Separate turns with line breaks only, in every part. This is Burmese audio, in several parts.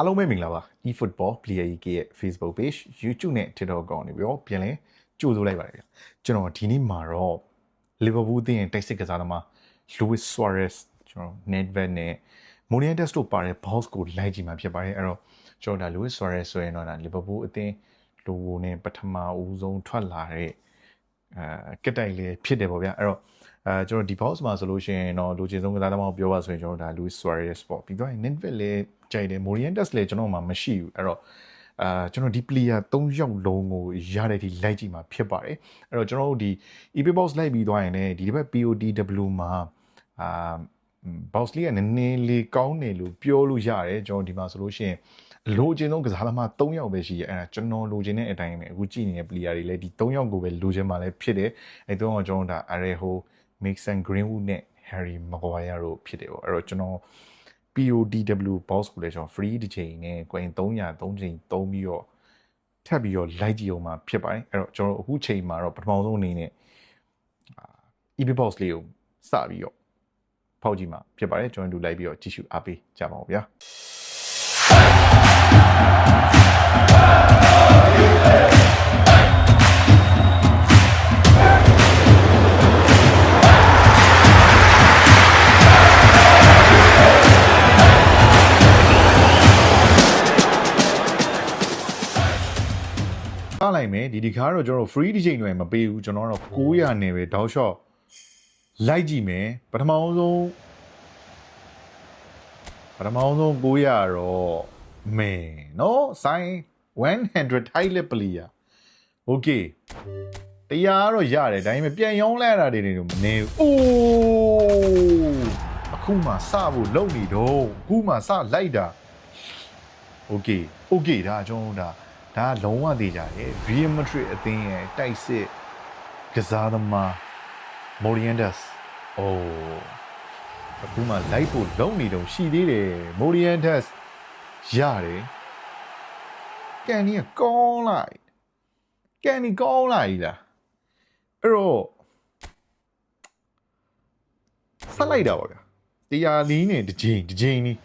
အားလုံးပဲမင်္ဂလာပါ eFootball Player EK ရဲ့ Facebook page YouTube နဲ့ TikTok ကောင်နေပြီးတော့ပြန်လဲကြိုဆိုလိုက်ပါတယ်ဗျကျွန်တော်ဒီနေ့မှာတော့ Liverpool အသင်းရဲ့တိုက်စစ်ကစားသမား Luis Suarez ကျွန်တော် Nedved နဲ့ Morientes တို့ပါတဲ့ boss ကိုလိုက်ကြည့်မှာဖြစ်ပါတယ်အဲ့တော့ကျွန်တော်ဒါ Luis Suarez ဆိုရင်တော့ဒါ Liverpool အသင်း logo နဲ့ပထမဦးဆုံးထွက်လာတဲ့အဲကက်တိုက်လေးဖြစ်တယ်ပေါ့ဗျာအဲ့တော့ အဲကျွန်တော်ဒီ box မှာဆိုလို့ရှိရင်တော့လူချင်းဆုံးကစားသမားကိုပြောပါဆိုရင်ကျွန်တော်ဒါ Luis Suarez ပေါ့ပြီးတော့ Nedved လည်းကြိုက်တယ် Morientes လည်းကျွန်တော်မှမရှိဘူးအဲ့တော့အာကျွန်တော်ဒီ player 3ယောက်လုံးကိုရတဲ့ဒီလိုက်ကြည့်မှာဖြစ်ပါတယ်အဲ့တော့ကျွန်တော်တို့ဒီ EP box လိုက်ပြီးသွားရင်လည်းဒီတစ်ပတ် POTW မှာအာ box လေးကနည်းနည်းလေးကောင်းတယ်လို့ပြောလို့ရတယ်ကျွန်တော်ဒီမှာဆိုလို့ရှိရင်လိုချင်ဆုံးကစားသမား3ယောက်ပဲရှိရအဲ့ဒါကျွန်တော်လိုချင်တဲ့အတိုင်းပဲအခုကြည့်နေတဲ့ player တွေလည်းဒီ3ယောက်ကိုပဲလိုချင်မှလည်းဖြစ်တယ်အဲ့တော့ကျွန်တော်ဒါ Arejo Mason Greenwood နဲ့ Harry Maguire တို့ဖြစ်တယ်ပေါ့အဲ့တော့ကျွန်တော် PODW box ကိုလည်းကျွန်တော် free တစ်ချိန်နဲ့ coin 300 3ချိန်သုံးပြီးတော့ထပ်ပြီးတော့ like ကြည့်အောင်မှာဖြစ်ပါတယ်အဲ့တော့ကျွန်တော်အခုချိန်မှာတော့ပထမဆုံးအနေနဲ့အာ EB box လေးကိုစပြီးတော့ဖောက်ကြည့်မှာဖြစ်ပါတယ်ကျွန်တော်တို့လိုက်ပြီးတော့ကြည့်ရှုအားပေးကြပါဦးဗျာ လိုက်မယ်ဒီဒီကားတော့ကျွန်တော်တို့ free တစ်ချိန်တွေမပေးဘူးကျွန်တော်တို့900နဲ့ပဲတောက်လျှော့လိုက်ကြည့်မယ်ပထမဆုံးပထမဆုံး900တော့မဲနော်ဆိုင်100 highlight player okay တရားကတော့ရတယ်ဒါပေမဲ့ပြန်ရောင်းလိုက်ရတာတွေနေတော့မနေဘူးအိုးအခုမှစဖို့လုံနေတော့အခုမှစလိုက်တာ okay okay ဒါကျွန်တော်တို့ဒါ ဒါကလုံးဝသေးကြတယ် Real Madrid အသင်းရဲ့တိုက်စစ်ကစားသမား Morientes အိုးအခုမှလိုက်ဖို့လုံနေတော့ရှိသေးတယ် Morientes ရတယ်ကန်နီကကောင်းလိုက်ကန်နီကောင်းလိုက်လားအဲ့တော့ဆက်လိုက်တာပါဗျာတရားလီးနဲ့တစ်ချိန်တစ်ချိန်နီး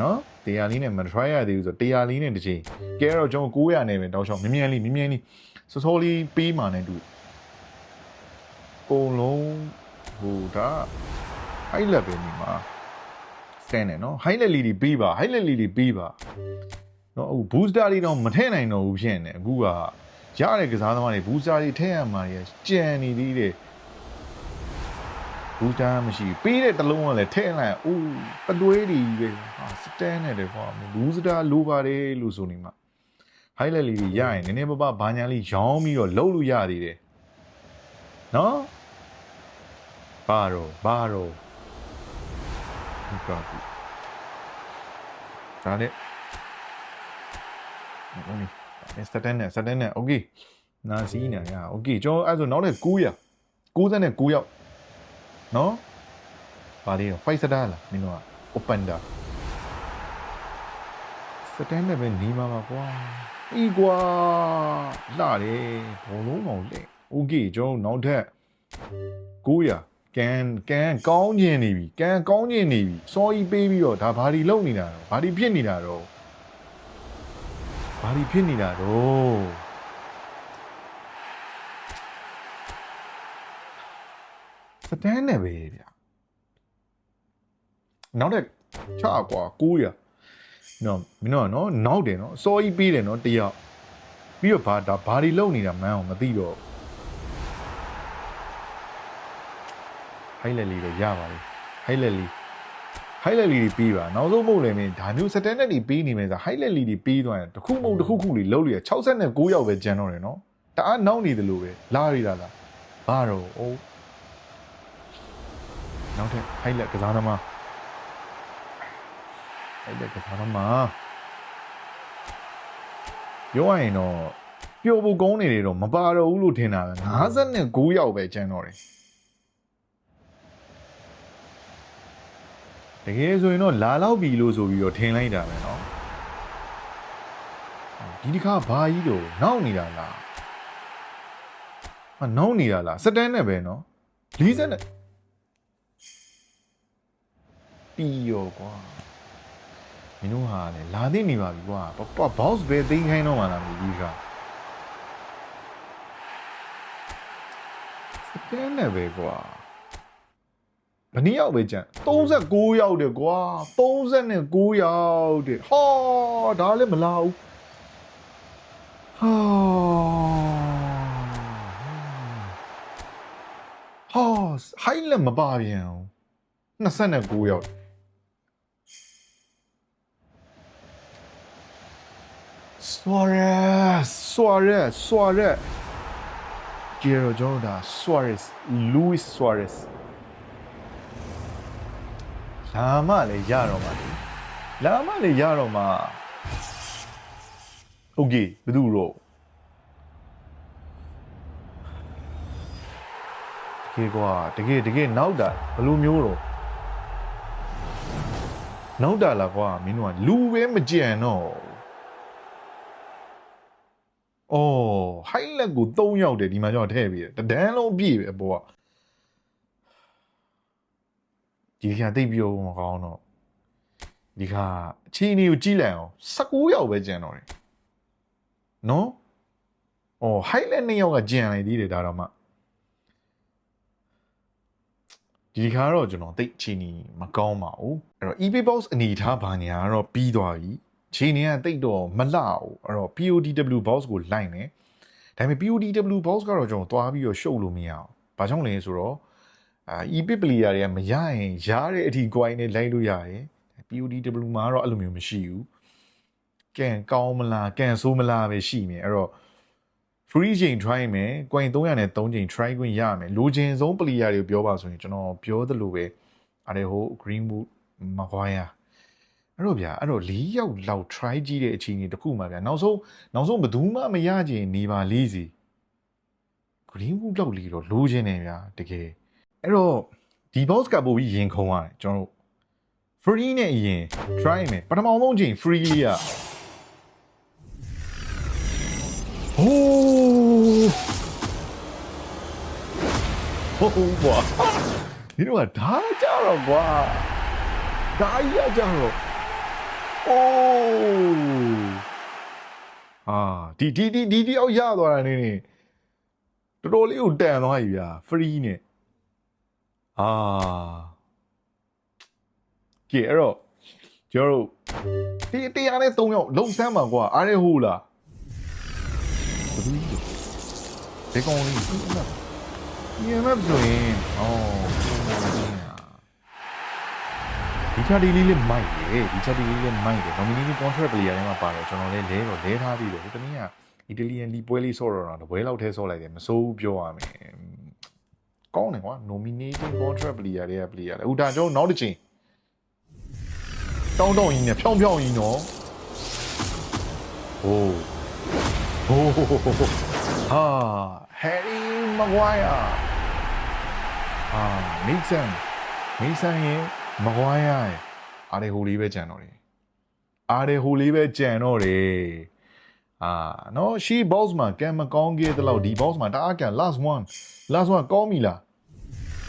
နော် တရားလီးနဲ့မ try ရသေးဘူးဆိုတော့တရားလီးနဲ့တစ်ချိန်ကဲတော့ကျွန်တော်900နဲ့ပဲတောက်ချောင်းမြ мян လေးမြ мян လေးစောစောလေးပေးမှနဲ့တူပုံလုံးဟိုဒါဟိုက်လက်ပဲနေမှာစတန်တယ်နော်ဟိုက်လက်လီတွေပေးပါဟိုက်လက်လီတွေပေးပါနော်အခု booster တွေတော့မထည့်နိုင်တော့ဘူးဖြစ်နေအခုကရတဲ့ကစားသမားတွေ booster တွေထည့်ရမှာတွေကြံနေသေးတယ် ဘူးတာမရှိဘူးပေးတဲ့တလုံးကလည်းထဲ့လိုက်အိုးပတွဲတွေကြီးပဲဟာစတန်နဲ့တယ်ကွာဘူးစတာလိုပါတယ်လို့ဆိုနေမှာဟိုက်လက်လေးတွေရရင်နည်းနည်းပါးပါးဘာညာလေးရောင်းပြီးတော့လှုပ်လို့ရသေးတယ်နော်ဘာတော့ဘာတော့ဒီကကူဒါနဲ့ဟုတ်ပြီစတန်နဲ့စတန်နဲ့โอเคနာစီးနေရโอเคကျွန်တော်အဲ့ဆိုနောက်တဲ့900 99ရောက် နော်ပါလေဖိုက်စတာလားမင်းတို့က open တာစတန်နဲ့ပဲနီးမှာပါကွာဤကွာလာတယ်ဘုံလုံးမောင်လက်โอเคကျွန်တော်နောက်ထပ်900ကန်ကန်ကောင်းကျင်နေပြီကန်ကောင်းကျင်နေပြီစောကြီးပေးပြီးတော့ဒါဘာဒီလုံနေတာတော့ဘာဒီဖြစ်နေတာတော့ဘာဒီဖြစ်နေတာတော့ စတန်နဲ့ပဲဗျနောက်တဲ့ချကွာ900နော်မင်းတို့ကနော်နောက်တယ်နော်စောကြီးပေးတယ်နော်တယောက်ပြီးတော့ဘာဒါဘာဒီလုံနေတာမန်းအောင်မသိတော့ဟိုက်လက်လေးတော့ရပါလေဟိုက်လက်လေးဟိုက်လက်လေးတွေပေးပါနောက်ဆုံးမဟုတ်လည်းမင်းဒါမျိုးစတန်နဲ့တွေပေးနေမယ်ဆိုဟိုက်လက်လေးတွေပေးသွားရင်တစ်ခုမဟုတ်တစ်ခုခုလေးလုံးလို့ရ69ရောက်ပဲကျန်တော့တယ်နော်တအားနောက်နေတယ်လို့ပဲလာရတာလားဘာတော့အိုး နောက်ထပ်ဟိုက်လက်ကစားသမားဟိုက်လက်ကစားသမားပြောရရင်တော့ပျော်ဖို့ကောင်းနေတယ်တော့မပါတော့ဘူးလို့ထင်တာပဲ59ရောက်ပဲကျန်တော့တယ်တကယ်ဆိုရင်တော့လာလောက်ပြီလို့ဆိုပြီးတော့ထင်လိုက်တာပဲเนาะဒီတစ်ခါဘာကြီးတော့နောက်နေတာလားမနောက်နေတာလားစတန်နဲ့ပဲเนาะ40နဲ့ ပြီးရောကွာမင်းတို့ဟာလေလာသိနေပါပြီကွာပပဘောက်စ်ပဲသိမ်းခိုင်းတော့မှလားမသိဘူးကစကန်နဲ့ပဲကွာဘယ်နှစ်ယောက်ပဲကြံ39ယောက်တယ်ကွာ39ယောက်တယ်ဟာဒါလည်းမလာဘူးဟာဟာဟိုင်းလည်းမပါပြန်အောင်29ယော Suarez Suarez Suarez ကြည့်ရတော့ကျွန်တော်ဒါ Suarez Luis Suarez လာမလည်းရတော့မှာလာမလည်းရတော့မှာ Okay ဘယ်သူတော့ေကွာတကယ်တကယ်နောက်တာဘလိုမျိုးတော့နောက်တာလားကွာမင်းတို့ကလူပဲမကြံတော့ အော်ဟိုင်းလက်ကို3ယောက်တယ်ဒီမှာကျွန်တော်ထည့်ပြီးတယ်။တဒန်းလုံးပြည့်ပဲဘောက။ဒီခါတိတ်ပြောမကောင်းတော့ဒီခါအချင်းကြီးကိုကြည့်လိုက်အောင်19ယောက်ပဲကျန်တော့တယ်။နော်။အော်ဟိုင်းလက်2ယောက်ကကျန်လိုက်သေးတယ်ဒါတော့မှဒီခါတော့ကျွန်တော်တိတ်အချင်းကြီးမကောင်းပါဘူး။အဲ့တော့ eBay box အနေထားဘာညာကတော့ပြီးသွားပြီ။ ချိန်နေကတိတ်တော့မလှဘူးအဲ့တော့ PODW box ကိုလိုက်မယ်ဒါပေမဲ့ PODW box ကတော့ကျွန်တော်သွားပြီးတော့ရှုပ်လို့မရအောင်ဘာကြောင့်လဲဆိုတော့အာ epic player တွေကမရရင်ရတဲ့အထိ coin နဲ့လိုက်လို့ရတယ် PODW မှာတော့အဲ့လိုမျိုးမရှိဘူးကန်ကောင်းမလားကန်ဆိုးမလားပဲရှိနေအဲ့တော့ free ချိန် try မယ် coin 300နဲ့3ချိန် try ခွင့်ရမယ်လိုချင်ဆုံး player တွေကိုပြောပါဆိုရင်ကျွန်တော်ပြောသလိုပဲအဲ့ဒါဟို greenwood maguire အဲ့တော့ဗျာအဲ့တော့၄ယောက်လောက် try ကြည့်တဲ့အချိန်ကြီးတစ်ခုမှဗျာနောက်ဆုံးနောက်ဆုံးဘယ်သူမှမရချင်နေပါလေးစီ greenwood လောက်လီတော့လိုချင်တယ်ဗျာတကယ်အဲ့တော့ဒီ boss ကပို့ပြီးရင်ခုံရတယ်ကျွန်တော်တို့ free နဲ့အရင် try မယ်ပထမဆုံးချိန် free လေးอ่ะဟိုးဟိုးဘာဒီတော့ကဒါကြတော့ကွာဒါကြီးကကြတော့ အိုးအာဒီဒီဒီဒီတယောက်ရသွားတာနေနေတော်တော်လေးကိုတန်သွားပြီဗျာ free နဲ့အာကဲအဲ့တော့ကျွန်တော်တို့ဒီတရားနဲ့3ယောက်လုံဆန်းမှာကွာအားရဟိုးလားဘယ်သူလဲဒီကောင်လေးဒီမှာညမပြောရင်အော် ဒီချာဒီလေးလေးမိုက်တယ်ဒီချာဒီလေးလေးမိုက်တယ် nominee contract player ထဲမှာပါတယ်ကျွန်တော်လည်းလဲတော့လဲထားပြီးတော့ဒီတနည်းကအီတလီယန်လီပွဲလေးဆော့တော့တော့တပွဲလောက်ထဲဆော့လိုက်တယ်မစိုးဘူးပြောရမယ်ကောင်းတယ်ကွာ nominating contract player တွေက player လေဟိုဒါကျွန်တော်နောက်တစ်ချိန်တောင်းတောင်းကြီးနဲ့ဖြောင်းဖြောင်းကြီးနော်ဟိုးဟိုးဟာ Harry Maguire ဟာမိတ်ဆန်မိတ်ဆန်ရဲ့ မကွာရရဲ့အားရဟိုလေးပဲကြံတော့တယ်အားရဟိုလေးပဲကြံတော့တယ်အာနော်ရှီ boss မှာကံမကောင်းခဲ့တဲ့လောက်ဒီ boss မှာတအားကံ last one last one ကောင်းပြီလား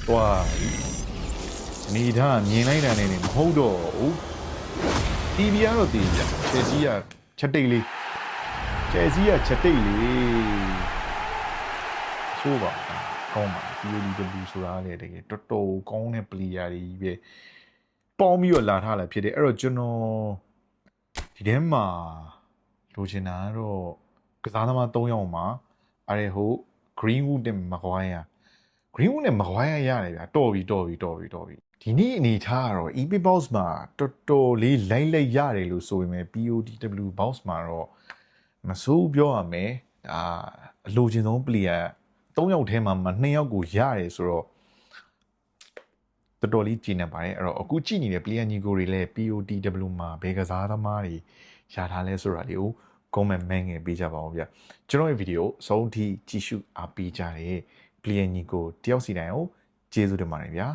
ဟွာနေထားမြင်လိုက်တာနဲ့မဟုတ်တော့ဘူး TV ကတော့တည်ကြချက်ကြီးကချက်တိတ်လေးချက်ကြီးကချက်တိတ်လေးဆိုးပါကောင်းပါ PODW ဆိုတာလေတကယ်တော်တော်ကောင်းတဲ့ player တွေကြီးပဲ ပေါင်းပြီးတော့လာထားလာဖြစ်တယ်အဲ့တော့ကျွန်တော်ဒီထဲမှာလိုချင်တာကတော့ကစားသမား၃ယောက်မှာအဲ့ဒါဟို Greenwood နဲ့ Maguire Greenwood နဲ့ Maguire ရတယ်ဗျာတော်ပြီတော်ပြီတော်ပြီတော်ပြီဒီနေ့အနေထားကတော့ EP Box မှာတော်တော်လေးလိုက်လိုက်ရတယ်လို့ဆိုပေမဲ့ PODW Box မှာတော့မဆိုးပြောရမယ်ဒါအလိုချင်ဆုံး player ၃ယောက်ထဲမှာမှ2ယောက်ကိုရတယ်ဆိုတော့ တော်တော်လေးကြည်နေပါတယ်အဲ့တော့အခုကြည့်နေတဲ့ player ညီကိုတွေလည်း POTW မှာဘယ်ကစားသမားတွေရထားလဲဆိုတာလေးကို comment မဲငယ်ပေးကြပါဦးဗျကျွန်တော်ရဲ့ဗီဒီယိုအဆုံးထိကြည့်ရှုအားပေးကြတဲ့ player ညီကိုတယောက်စီတိုင်းကိုကျေးဇူးတင်ပါတယ်ဗျာ